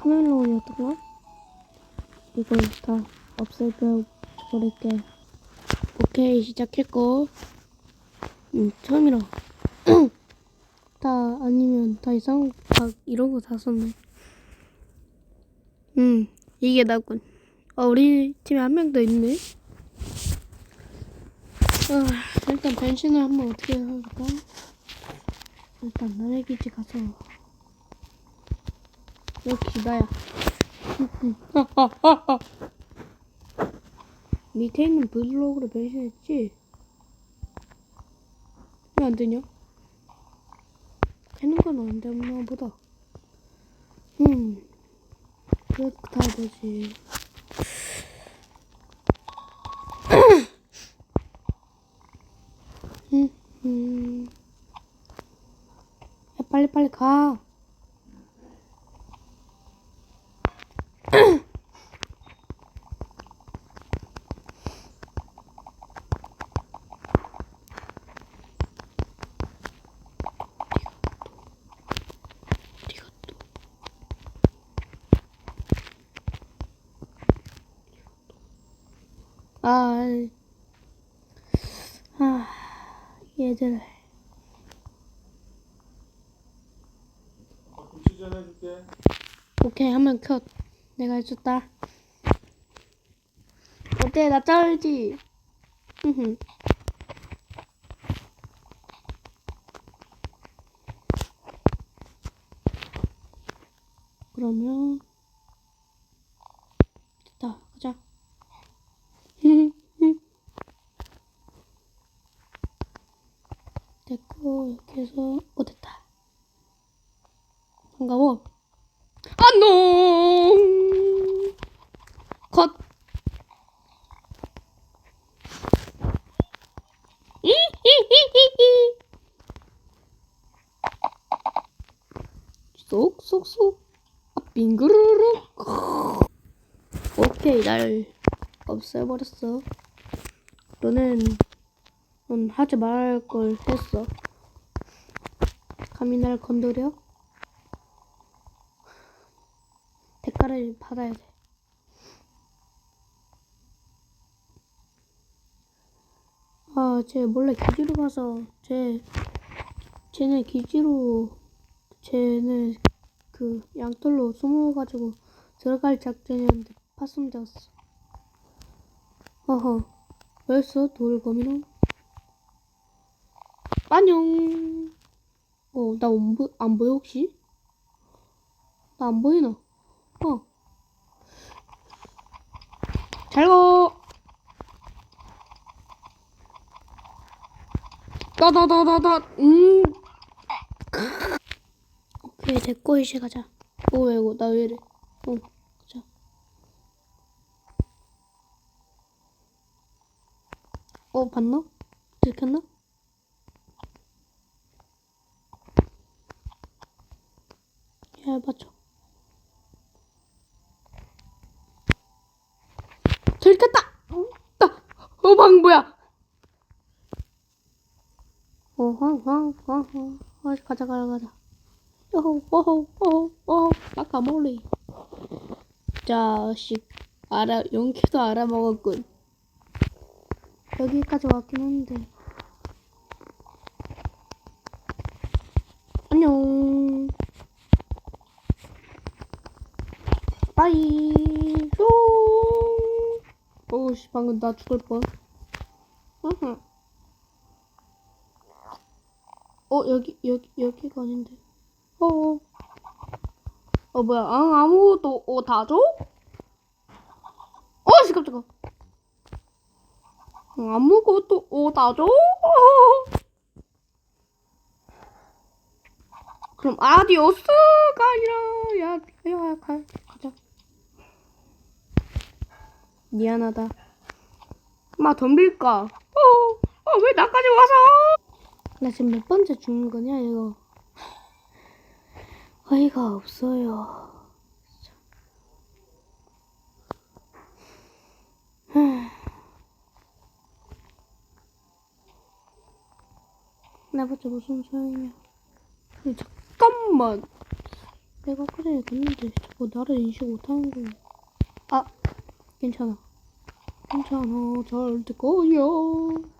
카멜론이었던가? 이걸 다 없애버릴게. 오케이, 시작했고. 음, 처음이라. 다, 아니면 다 이상, 다, 이런 거 다 썼네. 음, 이게 나군. 어, 우리 팀에 한 명 더 있네. 아, 일단 변신을 한번 어떻게 할까? 일단 남의 기지 가서 여기 나야. 밑에 있는 블록으로 변신했지? 왜 안 되냐? 캐는 건 안 되나 보다. 음, 그렇다 보지. 음, 음. 야, 빨리 빨리 가. 아, 아, 얘들. 김치 전해줄게. 오케이, 한명 컷. 내가 해줬다. 어때, 나? 흐흐. 그러면 됐다, 가자. 됐고 이렇게 해서 어 됐다. 반가워. 안녕. 컷. 쏙쏙쏙. 아, 빙그르르. 오케이 날 없애버렸어. 너는 넌 하지 말할 걸 했어. 감히 날 건드려? 대가를 받아야 돼. 아, 쟤 몰래 기지로 가서 쟤 쟤네 기지로 쟤네 그 양털로 숨어가지고 들어갈 작전이었는데 파손 되었어. 어허, 벌써 돌검이랑 안녕. 어, 나 안 보, 안 보여 혹시? 나 안 보이나? 어. 잘 가. 따다다다다. 음. 오케이 됐고 이제 가자. 오왜 이거 나 왜 이래? 어 가자. 어 봤나? 들켰나? 야 맞춰. 들켰다. 나. 어방 뭐야? 어, 가자 가자 가자 어호 까까몰리 자식 알아 용기도 알아먹었군 여기까지 왔긴 했는데 안녕 빠이 쇼 오우씨 방금 나 죽을 뻔 으흠. 어 여기 여기 여기가 아닌데. 어어. 어 뭐야. 아 아무것도 어 다 줘? 어씨 깜짝아. 어, 아무것도 어 다 줘? 그럼 아디오스가 아니라 야 야 가 가자. 미안하다. 마 덤빌까? 어어왜 나까지 와서 나 지금 몇 번째 죽는 거냐, 이거. 어이가 없어요. 나보자 무슨 소용이야. 아니, 잠깐만. 내가 그래 얘기했는데 자꾸 나를 인식 못하는 거야. 아, 괜찮아. 괜찮아. 잘 될 거야.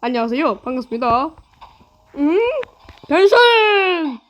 안녕하세요. 반갑습니다. 음, 변신!